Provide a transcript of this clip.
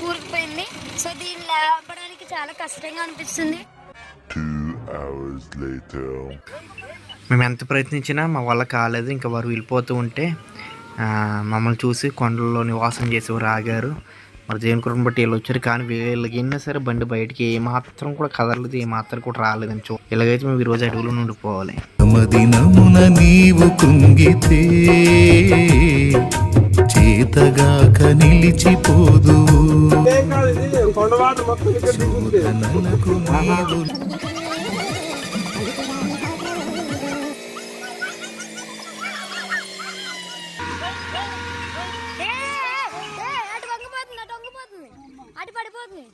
కూరుకుపోయింది so దీన్ని చాలా కష్టంగా అనిపిస్తుంది. మేము ఎంత ప్రయత్నించినా మా వల్ల కాలేదు. ఇంకా వారు వెళ్ళిపోతూ ఉంటే మమ్మల్ని చూసి కొండల్లో నివాసం చేసేవారు ఆగారు. మరి దేవుని కృపను బట్టి వీళ్ళు వచ్చారు? కానీ వీళ్ళకి అయినా సరే బండి బయటికి ఏ మాత్రం కూడా కదలలేదు ఏ మాత్రం కూడా రాలేదని చూ ఇలాగైతే మేము ఈరోజు అడవిలో ఉండిపోవాలి నీవు కృంగితే చేతగాక నిలిచిపోదు. అటు పడిపోతుంది.